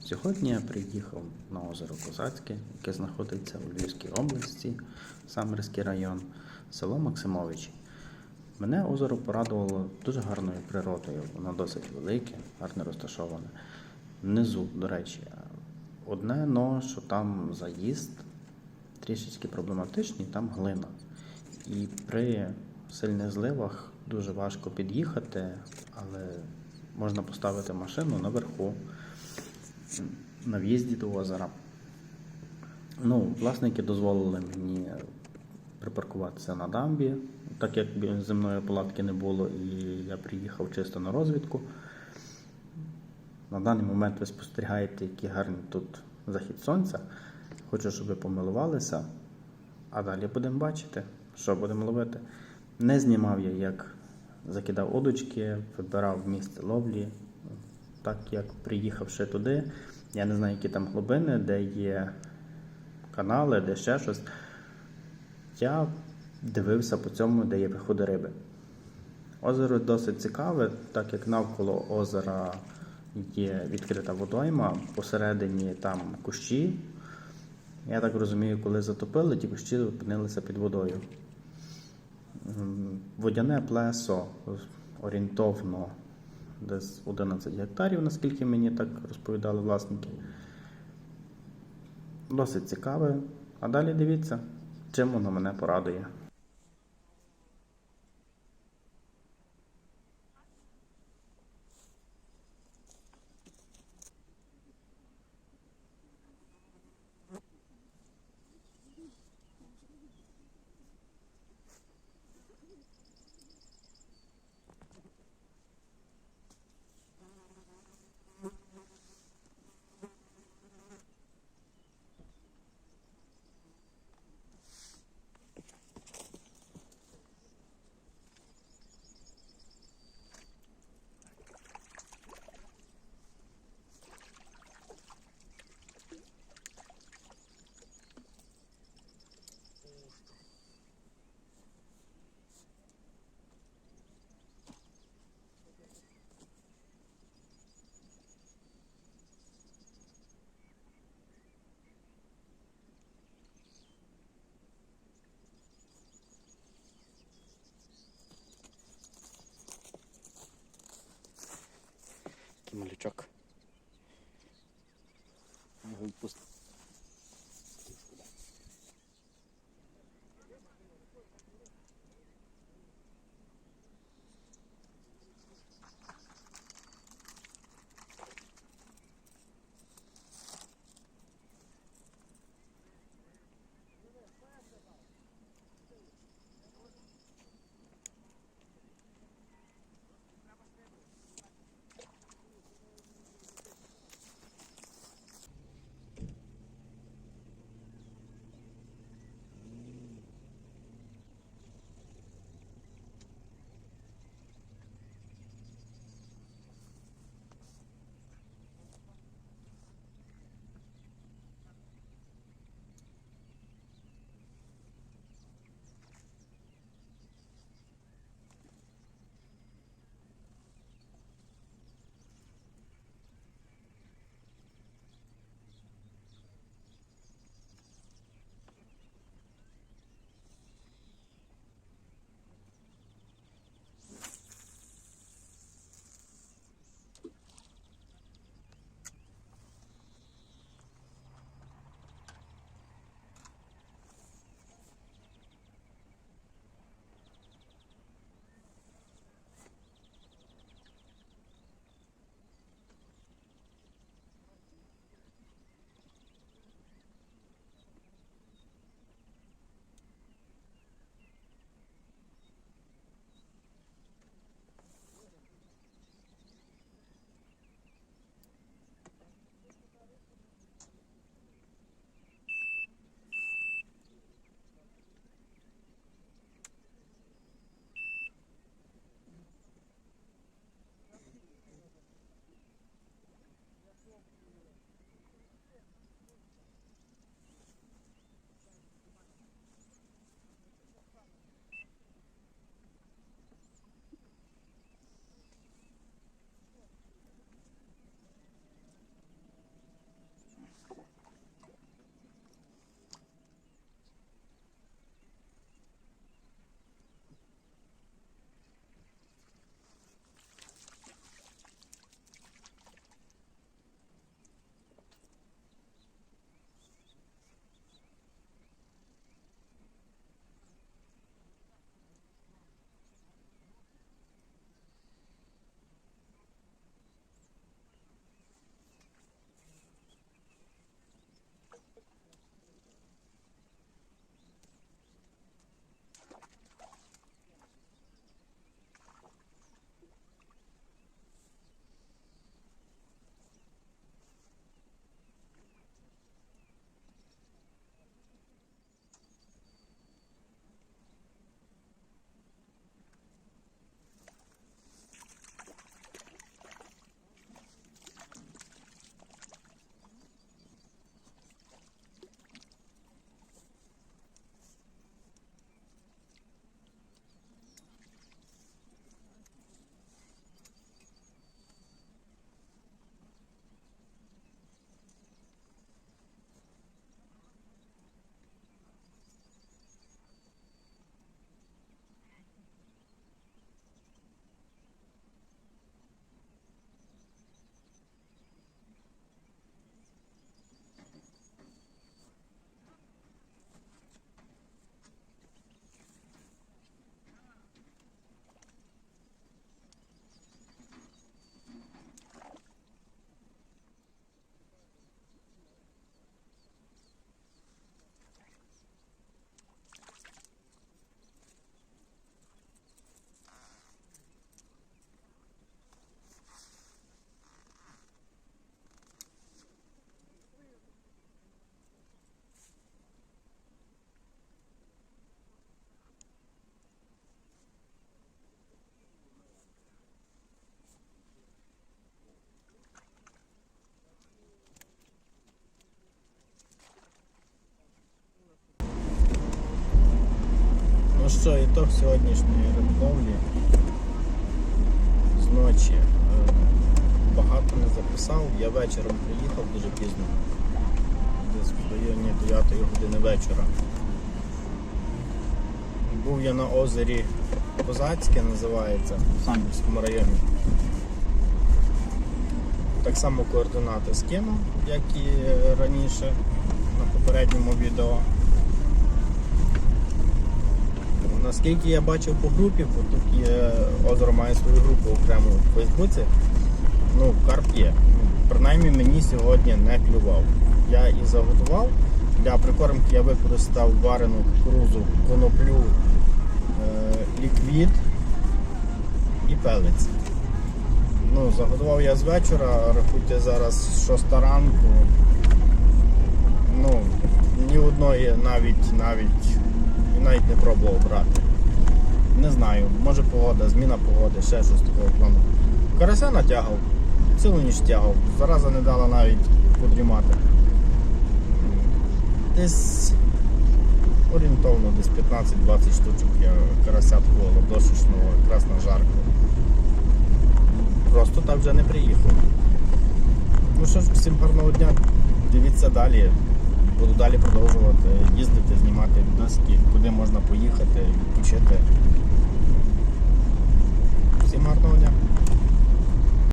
Сьогодні я приїхав на озеро Козацьке, яке знаходиться у Львівській області, Самарський район, село Максимовичі. Мене озеро порадувало дуже гарною природою. Воно досить велике, гарно розташоване. Внизу, до речі, одне но, що там заїзд трішечки проблематичний, там глина. І при сильних зливах дуже важко під'їхати, але можна поставити машину наверху на в'їзді до озера. Ну, власники дозволили мені припаркуватися на дамбі, так як земної палатки не було, і я приїхав чисто на розвідку. На даний момент ви спостерігаєте, який гарний тут захід сонця. Хочу, щоб ви помилувалися, а далі будемо бачити, що будемо ловити. Не знімав я, як закидав удочки, вибирав місце ловлі. Так як приїхавши туди, я не знаю, які там глибини, де є канали, де ще щось. Я дивився по цьому, де є виходи риби. Озеро досить цікаве, так як навколо озера є відкрита водойма, посередині там кущі. Я так розумію, коли затопили, ті кущі опинилися під водою. Водяне плесо орієнтовно десь 11 гектарів, наскільки мені так розповідали власники. Досить цікаве. А далі дивіться, чим воно мене порадує. Такий малючок. Що, ітог сьогоднішньої риболовлі з ночі. Е, Багато не записав. Я вечором приїхав дуже пізно. Десь в районі 9 години вечора. Був я на озері Козацьке, називається, в Самбірському районі. Так само координати скинув, як і раніше на попередньому відео. Наскільки я бачив по групі, бо тут є озеро має свою групу окрему в Фейсбуці. Ну, карп є. Принаймні мені сьогодні не клював. Я і заготував. Для прикормки я використав варену кукурузу, коноплю, е, ліквід і пелець. Ну, заготував я з вечора, рахуйте зараз 6 ранку. Ну, ні одної навіть навіть навіть не пробував брати. Не знаю, може погода, зміна погоди, ще щось такого плану. Карася натягав, цілу ніч тягав, зараза не дала навіть подрімати. Десь орієнтовно десь 15-20 штучок я карася такого ладошечного, якраз на жарку. Просто так вже не приїхав. Ну що ж, всім гарного дня. Дивіться далі. Буду далі продовжувати їздити, знімати відосики, куди можна поїхати, відпочити. Всім гарного дня.